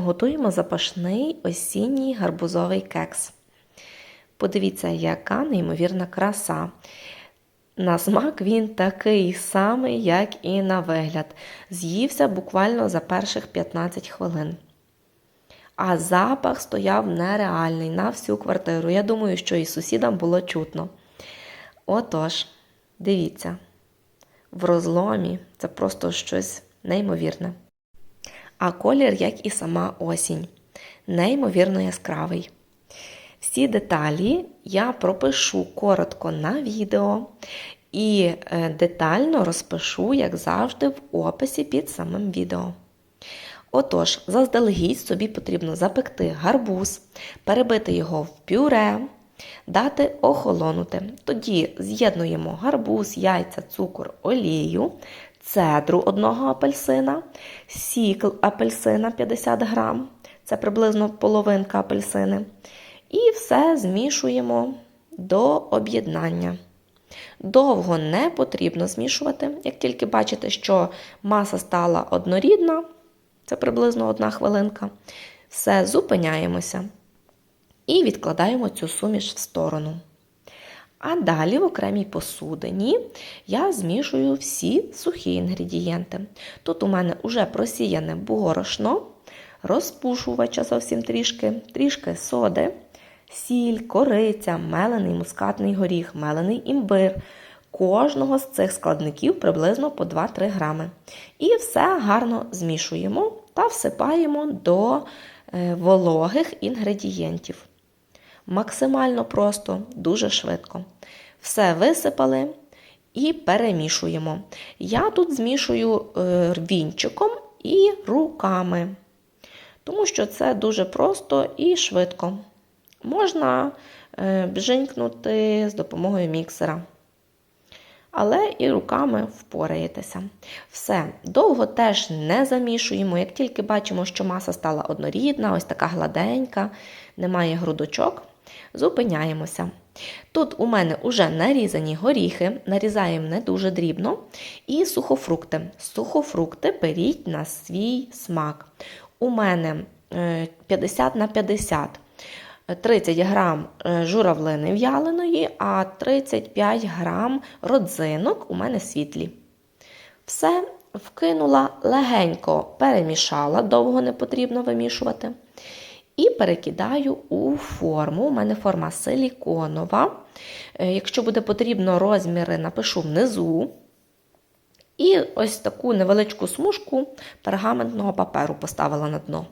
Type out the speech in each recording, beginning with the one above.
Готуємо запашний осінній гарбузовий кекс. Подивіться, яка неймовірна краса. На смак він такий самий, як і на вигляд. З'ївся буквально за перших 15 хвилин. А запах стояв нереальний на всю квартиру. Я думаю, що і сусідам було чутно. Отож, дивіться, в розломі це просто щось неймовірне. А колір, як і сама осінь, неймовірно яскравий. Всі деталі я пропишу коротко на відео і е, детально розпишу, як завжди, в описі під самим відео. Отож, заздалегідь собі потрібно запекти гарбуз, перебити його в пюре, дати охолонути. Тоді з'єднуємо гарбуз, яйця, цукор, олію, цедру одного апельсина, сік апельсина 50 грам, це приблизно половинка апельсини. І все змішуємо до об'єднання. Довго не потрібно змішувати. Як тільки бачите, що маса стала однорідна, це приблизно одна хвилинка, все зупиняємося і відкладаємо цю суміш в сторону. А далі в окремій посудині я змішую всі сухі інгредієнти. Тут у мене вже просіяне борошно, розпушувача зовсім трішки, трішки соди, сіль, кориця, мелений мускатний горіх, мелений імбир. Кожного з цих складників приблизно по 2-3 грами. І все гарно змішуємо та всипаємо до вологих інгредієнтів. Максимально просто, дуже швидко. Все висипали і перемішуємо. Я тут змішую вінчиком і руками, тому що це дуже просто і швидко. Можна бжинькнути з допомогою міксера. Але і руками впораєтеся. Все, довго теж не замішуємо. Як тільки бачимо, що маса стала однорідна, ось така гладенька, немає грудочок, зупиняємося. Тут у мене вже нарізані горіхи, нарізаємо не дуже дрібно, і сухофрукти. Сухофрукти беріть на свій смак. У мене 50 на 50. 30 грам журавлини в'яленої, а 35 грам родзинок у мене світлі. Все вкинула, легенько перемішала, довго не потрібно вимішувати. І перекидаю у форму. У мене форма силіконова. Якщо буде потрібно розміри, напишу внизу. І ось таку невеличку смужку пергаментного паперу поставила на дно.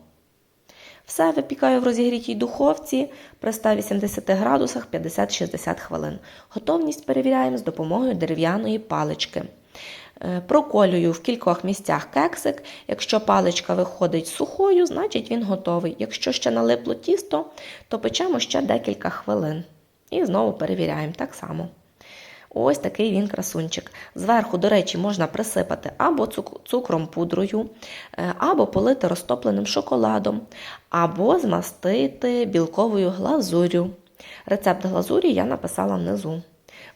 Все випікаю в розігрітій духовці при 180 градусах 50-60 хвилин. Готовність перевіряємо з допомогою дерев'яної палички. Проколюю в кількох місцях кексик. Якщо паличка виходить сухою, значить він готовий. Якщо ще налипло тісто, то печемо ще декілька хвилин. І знову перевіряємо так само. Ось такий він красунчик. Зверху, до речі, можна присипати або цукром пудрою, або полити розтопленим шоколадом, або змастити білковою глазурю. Рецепт глазурі я написала внизу.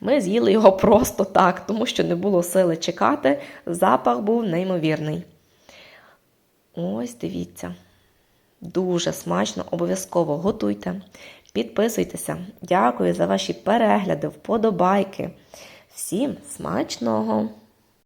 Ми з'їли його просто так, тому що не було сили чекати, запах був неймовірний. Ось дивіться. Дуже смачно, обов'язково готуйте. Підписуйтеся. Дякую за ваші перегляди, вподобайки. Всім смачного!